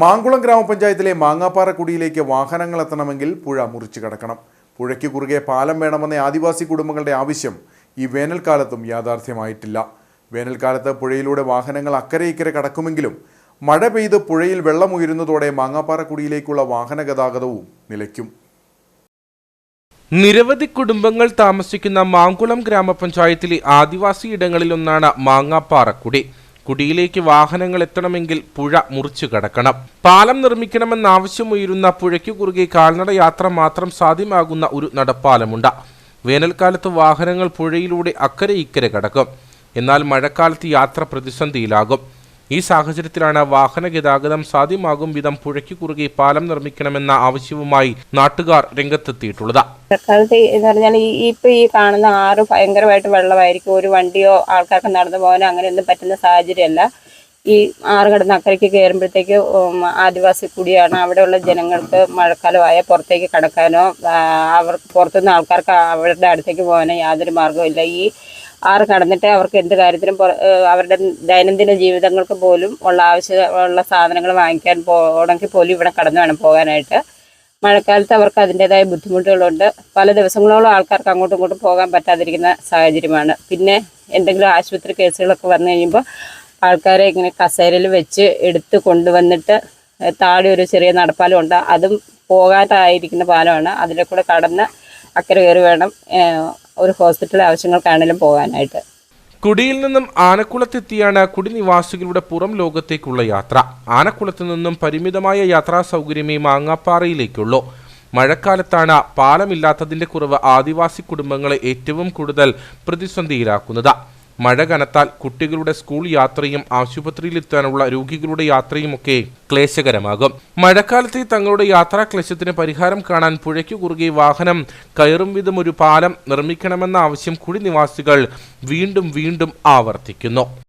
മാങ്കുളം ഗ്രാമപഞ്ചായത്തിലെ മാങ്ങാപ്പാറ കുടിയിലേക്ക് വാഹനങ്ങൾ എത്തണമെങ്കിൽ പുഴ മുറിച്ചു കടക്കണം. പുഴയ്ക്ക് കുറുകെ പാലം വേണമെന്ന ആദിവാസി കുടുംബങ്ങളുടെ ആവശ്യം ഈ വേനൽക്കാലത്തും യാഥാർത്ഥ്യമായിട്ടില്ല. വേനൽക്കാലത്ത് പുഴയിലൂടെ വാഹനങ്ങൾ അക്കരെ ഇക്കരെ കടക്കുമെങ്കിലും മഴ പെയ്ത് പുഴയിൽ വെള്ളമുയരുന്നതോടെ മാങ്ങാപ്പാറ കുടിയിലേക്കുള്ള വാഹന ഗതാഗതവും നിലയ്ക്കും. നിരവധി കുടുംബങ്ങൾ താമസിക്കുന്ന മാങ്കുളം ഗ്രാമപഞ്ചായത്തിലെ ആദിവാസി ഇടങ്ങളിലൊന്നാണ് മാങ്ങാപ്പാറക്കുടി. കുടിയിലേക്ക് വാഹനങ്ങൾ എത്തണമെങ്കിൽ പുഴ മുറിച്ചു കടക്കണം. പാലം നിർമ്മിക്കണമെന്ന ആവശ്യമുയരുന്ന പുഴയ്ക്കു കുറുകെ കാൽനട യാത്ര മാത്രം സാധ്യമാകുന്ന ഒരു നടപ്പാലമുണ്ട്. വേനൽക്കാലത്ത് വാഹനങ്ങൾ പുഴയിലൂടെ അക്കരെ ഇക്കരെ കടക്കും. എന്നാൽ മഴക്കാലത്ത് യാത്ര പ്രതിസന്ധിയിലാകും. ഈ സാഹചര്യത്തിലാണ് വാഹന ഗതാഗതം സാധ്യമാകും വിധം പുഴയ്ക്ക് കുറുകെ പാലം നിർമ്മിക്കണമെന്ന ആവശ്യവുമായി നാട്ടുകാർ രംഗത്തെത്തിയിട്ടുള്ളത്. മഴക്കാലത്ത് എന്ന് പറഞ്ഞാൽ ഈ ഇപ്പൊ ഈ കാണുന്ന ആറ് ഭയങ്കരമായിട്ട് വെള്ളമായിരിക്കും. ഒരു വണ്ടിയോ ആൾക്കാർക്ക് നടന്നു പോകാനോ അങ്ങനെയൊന്നും പറ്റുന്ന സാഹചര്യമല്ല. ഈ ആറ് കടന്ന് അക്കരയ്ക്ക് കയറുമ്പോഴത്തേക്ക് ആദിവാസി കൂടിയാണ്. അവിടെയുള്ള ജനങ്ങൾക്ക് മഴക്കാലമായ പുറത്തേക്ക് കടക്കാനോ അവർ പുറത്തുനിന്ന് ആൾക്കാർക്ക് അവരുടെ അടുത്തേക്ക് പോകാനോ യാതൊരു മാർഗവും ഈ ആറ് കടന്നിട്ട് അവർക്ക് എന്ത് കാര്യത്തിനും അവരുടെ ദൈനംദിന ജീവിതങ്ങൾക്ക് പോലും ഉള്ള ആവശ്യമുള്ള സാധനങ്ങൾ വാങ്ങിക്കാൻ പോകണമെങ്കിൽ പോലും ഇവിടെ കടന്നു വേണം പോകാനായിട്ട്. മഴക്കാലത്ത് അവർക്ക് അതിന്റെതായ ബുദ്ധിമുട്ടുകളുണ്ട്. പല ദിവസങ്ങളോളം ആൾക്കാർക്ക് അങ്ങോട്ടും ഇങ്ങോട്ടും പോകാൻ പറ്റാതിരിക്കുന്ന സാഹചര്യമാണ്. പിന്നെ എന്തെങ്കിലും ആശുപത്രി കേസുകളൊക്കെ വന്നു കഴിയുമ്പോൾ ആൾക്കാരെ ഇങ്ങനെ കസേരയിൽ വെച്ച് എടുത്ത് കൊണ്ടുവന്നിട്ട് താഴെ ഒരു ചെറിയ നടപ്പാലം ഉണ്ട്. അതും പോകാനായിരിക്കുന്ന പാലമാണ്. അതിലെ കൂടെ കടന്ന് അക്കരെ കയറി വേണം ഒരു ഹോസ്പിറ്റൽ ആവശ്യങ്ങൾക്കാണെങ്കിലും പോകാനായിട്ട്. കുടിയിൽ നിന്നും ആനക്കുളത്തെത്തിയാണ് കുടിനിവാസികളുടെ പുറം ലോകത്തേക്കുള്ള യാത്ര. ആനക്കുളത്ത് നിന്നും പരിമിതമായ യാത്രാ സൗകര്യമേ മാങ്ങാപ്പാറയിലേക്കുള്ളൂ. മഴക്കാലത്താണ് പാലമില്ലാത്തതിന്റെ കുറവ് ആദിവാസി കുടുംബങ്ങളെ ഏറ്റവും കൂടുതൽ പ്രതിസന്ധിയിലാക്കുന്നത്. മഴ കനത്താൽ കുട്ടികളുടെ സ്കൂൾ യാത്രയും ആശുപത്രിയിലെത്താനുള്ള രോഗികളുടെ യാത്രയുമൊക്കെ ക്ലേശകരമാകും. മഴക്കാലത്തെ തങ്ങളുടെ യാത്രാ ക്ലേശത്തിന് പരിഹാരം കാണാൻ പുഴയ്ക്കു കുറുകെ വാഹനം കയറും വിധം ഒരു പാലം നിർമ്മിക്കണമെന്ന ആവശ്യം കുടിനിവാസികൾ വീണ്ടും വീണ്ടും ആവർത്തിക്കുന്നു.